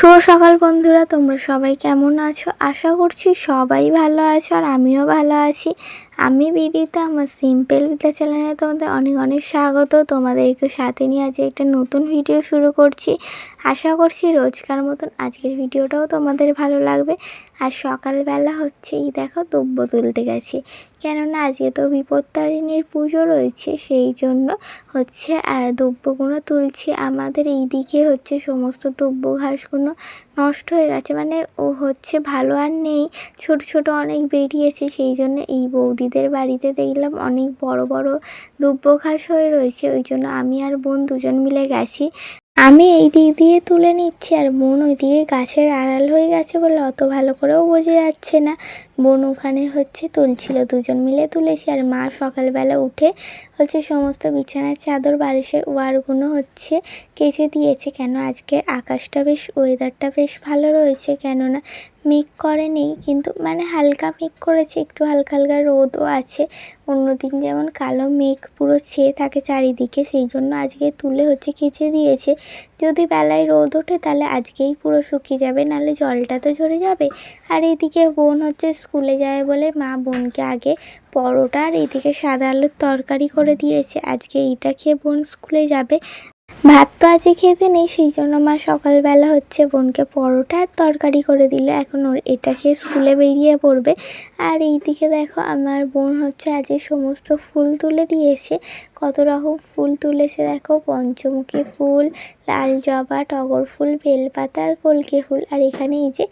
শুভ সকাল বন্ধুরা, তোমরা সবাই কেমন আছো? আশা করছি সবাই ভালো আছো আর আমিও ভালো আছি। আমি বিদিতা, আমার সিম্পল বিদ্যা চ্যানেলে তোমাদের অনেক অনেক স্বাগত। তোমাদেরকে সাথে নিয়ে আজকে একটা নতুন ভিডিও শুরু করছি। আশা করছি রোজকার মতন আজকের ভিডিওটাও তোমাদের ভালো লাগবে। আর সকালবেলা হচ্ছে এই দেখো দ্রব্য তুলতে গেছি। কেননা আজকে তো বিপত্তারিণীর পুজো রয়েছে, সেই জন্য হচ্ছে দ্রব্যগুলো তুলছি। আমাদের এই দিকে হচ্ছে সমস্ত দ্রব্য ঘাসগুলো নষ্ট হয়ে গেছে। মানে ও হচ্ছে ভালো আর নেই। ছোট ছোট অনেক বেরিয়েছে। সেই জন্য এই বৌদিদের বাড়িতে দেখলাম অনেক বড় বড় দুব্য ঘাস হয়ে রয়েছে। ওই জন্য আমি আর বোন দুজন মিলে গেছি। আমি এই দিক দিয়ে তুলে নিচ্ছি আর বোন ওইদিকে গাছের আড়াল হয়ে গেছে বলে অত ভালো করেও বোঝা যাচ্ছে না। বোন ওখানে হচ্ছে তুলছিল দুজন মিলে তুলেছি আর মা সকালবেলা উঠে হচ্ছে সমস্ত বিছানার চাদর, বালিশের ওয়ারগুলো হচ্ছে কেচে দিয়েছে। কেন আজকে আকাশটা বেশ ওয়েদারটা বেশ ভালো রয়েছে। কেননা মেঘ করেনি, কিন্তু মানে হালকা মেঘ করেছে, একটু হালকা হালকা রোদও আছে। অন্যদিন যেমন কালো মেঘ পুরো ছেয়ে থাকে চারিদিকে, সেই জন্য আজকে তুলে হচ্ছে কেচে দিয়েছে। যদি বেলায় রোদ ওঠে তাহলে আজকেই পুরো শুকিয়ে যাবে, নাহলে জলটা তো ঝরে যাবে। আর এদিকে বোন হচ্ছে স্কুলে যায় বলে মা বোনকে আগে পরোটা আর এদিকে সাদা আলুর তরকারি করে দিয়েছে। আজকে এইটা খেয়ে বোন স্কুলে যাবে। ভাত তো আজকে খেতে নেই সেই জন্য মা সকালবেলা হচ্ছে বোনকে পরোটা আর তরকারি করে দিল। এখন ওর এটা খেয়ে স্কুলে বেরিয়ে পড়বে। আর এইদিকে দেখো আমার বোন হচ্ছে আজকে সমস্ত ফুল তুলে দিয়েছে। কত রকম ফুল তুলেছে দেখো, পঞ্চমুখী ফুল, লাল জবা, টগর ফুল, বেলপাতা আর কলকে ফুল। আর এখানে এই যে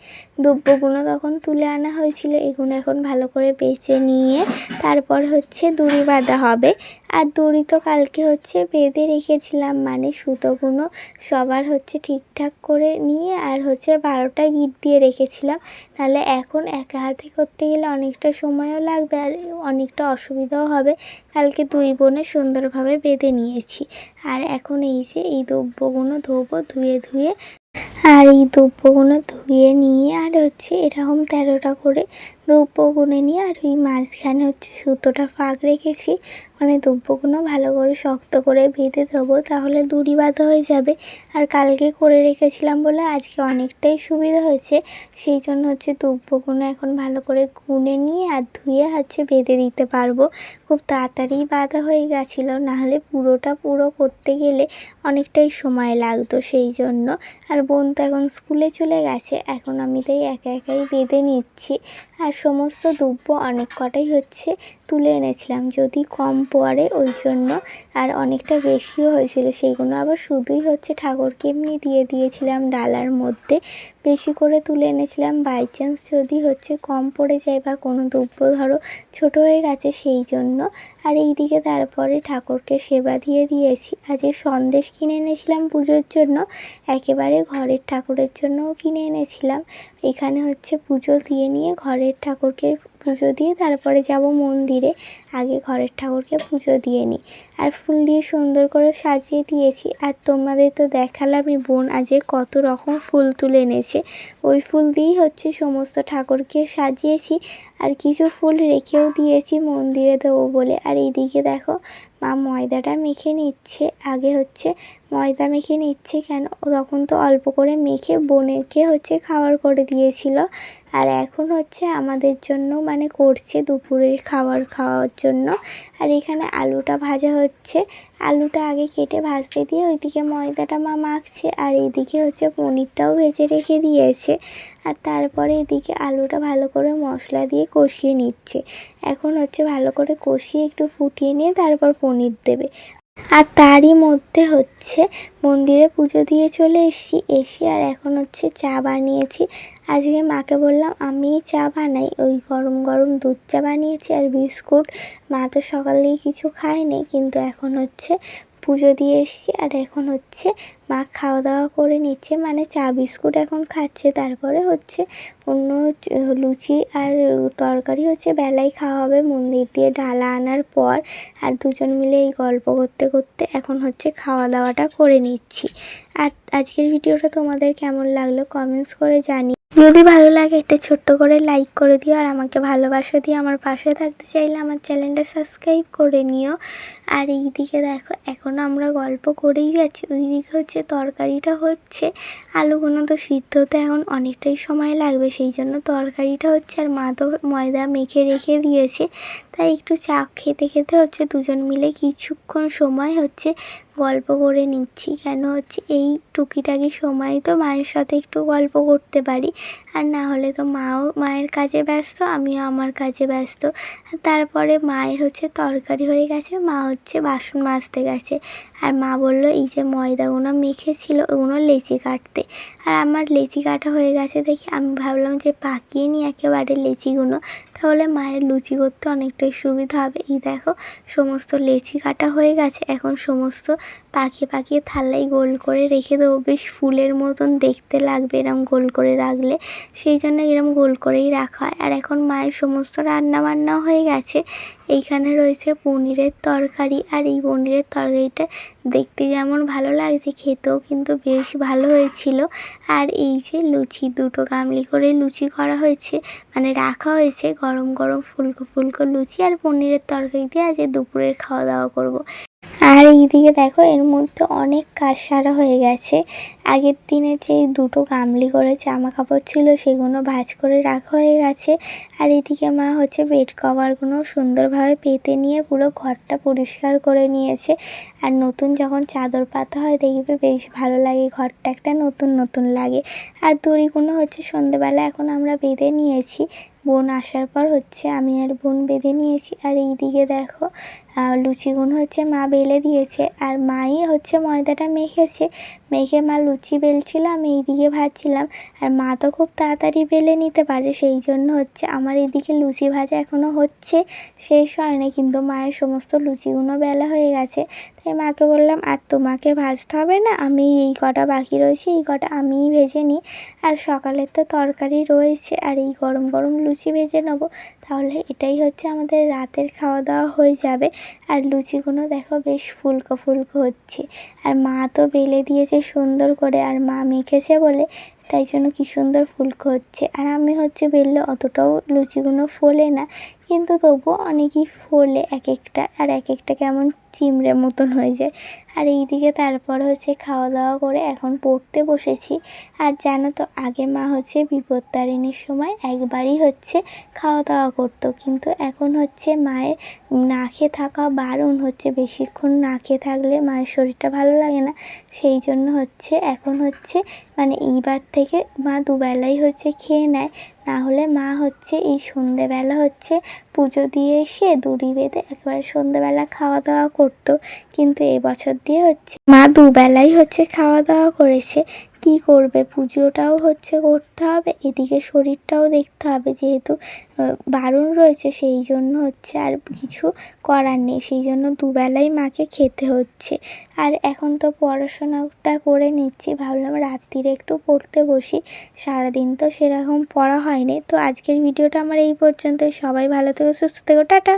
দ্রব্যগুলো তখন তুলে আনা হয়েছিল এগুলো এখন ভালো করে বেছে নিয়ে তারপর হচ্ছে দড়ি বাঁধা হবে। আর দড়ি তো কালকে হচ্ছে বেঁধে রেখেছিলাম মানে সুতোগুলো সবার হচ্ছে ঠিকঠাক করে নিয়ে আর হচ্ছে বারোটা গিট দিয়ে রেখেছিলাম। নাহলে এখন একা হাতে করতে গেলে অনেকটা সময়ও লাগবে আর অনেকটা অসুবিধাও হবে। কালকে দুই বোনে সুন্দরভাবে বেঁধে নিয়েছি। আর এখন এই যে এই দ্রব্যগুলো ধোবো, ধুয়ে ধুয়ে আর এই দ্রব্যগুলো ধুয়ে নিয়ে, আর হচ্ছে এরকম তেরোটা করে দ্রব্য গুনে নিয়ে, আর ওই মাঝখানে হচ্ছে সুতোটা ফাঁক রেখেছি। মানে দ্রব্যগুলো ভালো করে শক্ত করে বেঁধে দেবো তাহলে দড়ি বাঁধা হয়ে যাবে। আর কালকে করে রেখেছিলাম বলে আজকে অনেকটাই সুবিধা হয়েছে। সেই জন্য হচ্ছে দ্রব্যগুলো এখন ভালো করে গুনে নিয়ে আর ধুয়ে হচ্ছে বেঁধে দিতে পারব। খুব তাড়াতাড়ি বাঁধা হয়ে গেছিল, নাহলে পুরোটা পুরো করতে গেলে অনেকটাই সময় লাগতো সেই জন্য। আর বোন তো এখন স্কুলে চলে গেছে এখন আমি তাই একা একাই বেঁধে নিচ্ছি। আর সমস্ত দ্রব্য অনেক কটাই হচ্ছে তুলে এনেছিলাম। যদি কম পড়ে ওই জন্য। আর অনেকটা বেশিও হয়েছিল। সেইগুলো আবার শুধুই হচ্ছে ঠাকুরকে এমনি দিয়ে দিয়েছিলাম ডালার মধ্যে। বেশি করে তুলে এনেছিলাম। বাই চান্স যদি হচ্ছে কম পড়ে যায় বা কোনো দ্রব্য ধরো ছোট হয়ে গেছে সেই জন্য। আর এইদিকে তারপরে ঠাকুরকে সেবা দিয়ে দিয়েছি। আজ সন্দেশ কিনে এনেছিলাম পুজোর জন্য। একেবারে ঘরের ঠাকুরের জন্যও কিনে এনেছিলাম। এখানে হচ্ছে পুজো দিয়ে নিয়ে ঘরের ঠাকুরকে পুজো দিয়ে তারপরে যাব মন্দিরে। আগে ঘরের ঠাকুরকে পুজো দিয়ে নিই। আর ফুল দিয়ে সুন্দর করে সাজিয়ে দিয়েছি। আর তোমাদের তো দেখালামই বোন আজকে কত রকম ফুল তুলে এনেছে। ওই ফুল দিয়েই হচ্ছে সমস্ত ঠাকুরকে সাজিয়েছি। আর কিছু ফুল রেখেও দিয়েছি মন্দিরে দেবো বলে। আর এইদিকে দেখো, মা ময়দাটা মেখে নিচ্ছে। আগে হচ্ছে ময়দা মেখে নিচ্ছে কেন? তখন তো অল্প করে মেখে বোনেরকে হচ্ছে খাবার করে দিয়েছিল। আর এখন হচ্ছে আমাদের জন্য মানে করছে দুপুরের খাবার খাওয়ার জন্য। আর এখানে আলুটা ভাজা হচ্ছে। আলুটা আগে কেটে ভাজতে দিয়ে ওইদিকে ময়দাটা মা মাখছে। আর এইদিকে হচ্ছে পনিরটাও ভেজে রেখে দিয়েছে। আর তারপরে এদিকে আলুটা ভালো করে মশলা দিয়ে কষিয়ে নিচ্ছে। এখন হচ্ছে ভালো করে কষিয়ে একটু ফুটিয়ে নিয়ে তারপর পনির দেবে। আর তারই মধ্যে হচ্ছে মন্দিরে পুজো দিয়ে চলে এসেছি। এসে আর এখন হচ্ছে চা বানিয়েছি। আজকে মাকে বললাম, আমি চা বানাই। ওই গরম গরম দুধ চা বানিয়েছি আর বিস্কুট। মা তো সকাল দিয়ে কিছু খায়নি কিন্তু এখন হচ্ছে পুজো দিয়ে এসছি। আর এখন হচ্ছে মা খাওয়া দাওয়া করে নিচ্ছে মানে চা বিস্কুট এখন খাচ্ছে, তারপরে হচ্ছে অন্য লুচি আর তরকারি হচ্ছে বেলায় খাওয়া হবে মন্দির দিয়ে ডালা আনার পর। আর দুজন মিলে এই গল্প করতে করতে এখন হচ্ছে খাওয়া দাওয়াটা করে নিচ্ছি। আর আজকের ভিডিওটা তোমাদের কেমন লাগল কমেন্টস করে জানি যদি ভালো লাগে একটা ছোট্ট করে লাইক করে দিও আর আমাকে ভালোবাসা দিয়ে আমার পাশে থাকতে চাইলে আমার চ্যানেলটা সাবস্ক্রাইব করে নিও। আর এই দিকে দেখো, এখন আমরা গল্প করেই যাচ্ছি। ওই দিকে হচ্ছে তরকারিটা হচ্ছে আলুগুলো তো সিদ্ধ হতে এখন অনেকটাই সময় লাগবে, সেই জন্য তরকারিটা হচ্ছে আর মা তো ময়দা মেখে রেখে দিয়েছে। তাই একটু চা খেতে খেতে হচ্ছে দুজন মিলে কিছুক্ষণ সময় হচ্ছে গল্প করে নিচ্ছি। কেন হচ্ছে এই টুকিটাকি সময় তো মায়ের সাথে একটু গল্প করতে পারি, আর না হলে তো মাও মায়ের কাজে ব্যস্ত, আমিও আমার কাজে ব্যস্ত। তারপরে মায়ের হচ্ছে তরকারি হয়ে গেছে মা হচ্ছে বাসন মাজতে গেছে। আর মা বলল, এই যে ময়দাগুলো মেখেছিল ওগুলো লেচি কাটতে। আর আমার লেচি কাটা হয়ে গেছে দেখি আমি ভাবলাম যে, পাকিয়ে নিই একেবারে লেচিগুলো তাহলে মায়ের লুচি করতে অনেকটাই সুবিধা হবে। এই দেখো, সমস্ত লেচি কাটা হয়ে গেছে। এখন সমস্ত পাকিয়ে পাকিয়ে থালায় গোল করে রেখে দেবো। বেশ ফুলের মতন দেখতে লাগবে এরম গোল করে রাখলে। সেই জন্য এরম গোল করেই রাখা হয়। আর এখন মায়ের সমস্ত রান্না বান্না হয়ে গেছে। এইখানে রয়েছে পনিরের তরকারি। আর এই পনিরের তরকারিটা দেখতে যেমন ভালো লাগছে, খেতেও কিন্তু বেশ ভালো হয়েছিল আর এই যে লুচি, দুটো গামলি করে লুচি করা হয়েছে মানে রাখা হয়েছে, গরম গরম ফুলকো ফুলকো লুচি আর পনিরের তরকারি দিয়ে আজ দুপুরের খাওয়া দাওয়া করব। আর এইদিকে দেখো, এর মধ্যে অনেক কাজ সারা হয়ে গেছে। আগের দিনে যে দুটো গামলি করে জামা কাপড় ছিল, সেগুলো ভাজ করে রাখা হয়ে গেছে। আর এদিকে মা হচ্ছে বেড কভারগুলো সুন্দরভাবে পেতে নিয়ে পুরো ঘরটা পরিষ্কার করে নিয়েছে। আর নতুন যখন চাদর পাতা হয়, দেখবে বেশ ভালো লাগে, ঘরটা একটা নতুন নতুন লাগে। আর দড়িগুলো হচ্ছে সন্ধেবেলা এখন আমরা বেঁধে নিয়েছি। বোন আসার পর হচ্ছে আমি আর বোন বেঁধে নিয়েছি। আর এই দিকে দেখো লুচিগুলো হচ্ছে মা বেলে দিয়েছে। আর মাই হচ্ছে ময়দাটা মেখেছে। মেখে মা লুচি বেলছিল, আমি এইদিকে ভাজছিলাম। আর মা তো খুব তাড়াতাড়ি বেলে নিতে পারে, সেই জন্য হচ্ছে আমার এদিকে লুচি ভাজা এখনও হচ্ছে শেষ হয় না কিন্তু মায়ের সমস্ত লুচিগুলো বেলা হয়ে গেছে। তাই মাকে বললাম, আর তোমাকে ভাজতে হবে না, আমি এই কটা বাকি রয়েছে, এই কটা আমিই ভেজে নিই। আর সকালের তো তরকারি রয়েছে, আর এই গরম গরম লুচি ভেজে নেব। তাহলে এটাই হচ্ছে আমাদের রাতের খাওয়া দাওয়া হয়ে যাবে। আর লুচিগুলো দেখো বেশ ফুলকো ফুলকো হচ্ছে। আর মা তো বেলে দিয়েছে সুন্দর করে, আর মা মেখেছে বলে, তাই জন্য কী সুন্দর ফুলকো হচ্ছে। আর আমি হচ্ছে বেললে অতটাও লুচিগুলো ফোলে না। কিন্তু তবুও অনেকই ফোলে এক একটা আর এক একটা কেমন চিমড়ে মতন হয়ে যায়। আর এইদিকে তারপর হচ্ছে খাওয়া দাওয়া করে এখন পড়তে বসেছি। আর জানো তো আগে মা হচ্ছে বিপত্তারিণীর সময় একবারই হচ্ছে খাওয়া দাওয়া করতো। কিন্তু এখন হচ্ছে মায়ের না খেয়ে থাকা বারণ হচ্ছে, বেশিক্ষণ না খেয়ে থাকলে মায়ের শরীরটা ভালো লাগে না। সেই জন্য হচ্ছে এখন হচ্ছে মানে এইবার থেকে মা দুবেলাই হচ্ছে খেয়ে নেয়। না হলে মা হচ্ছে এই সন্ধেবেলা হচ্ছে পুজো দিয়ে এসে দড়ি বেঁধে একেবারে সন্ধেবেলা খাওয়া দাওয়া করতো। কিন্তু এবছর দিয়ে হচ্ছে মা দুবেলাই হচ্ছে খাওয়া দাওয়া করেছে। কি করবে? পুজোটাও হচ্ছে করতে হবে, এদিকে শরীরটাও দেখতে হবে যেহেতু বারণ রয়েছে, সেই জন্য হচ্ছে আর কিছু করার নেই। সেই জন্য দুবেলাই মাকে খেতে হচ্ছে। আর এখন তো পড়াশোনাটা করে নিচ্ছি, ভাবলাম রাত্রিরে একটু পড়তে বসি। সারাদিন তো সেরকম পড়া হয়নি। তো আজকের ভিডিওটা আমার এই পর্যন্ত সবাই ভালো থেকো সুস্থ থেকো টাটা।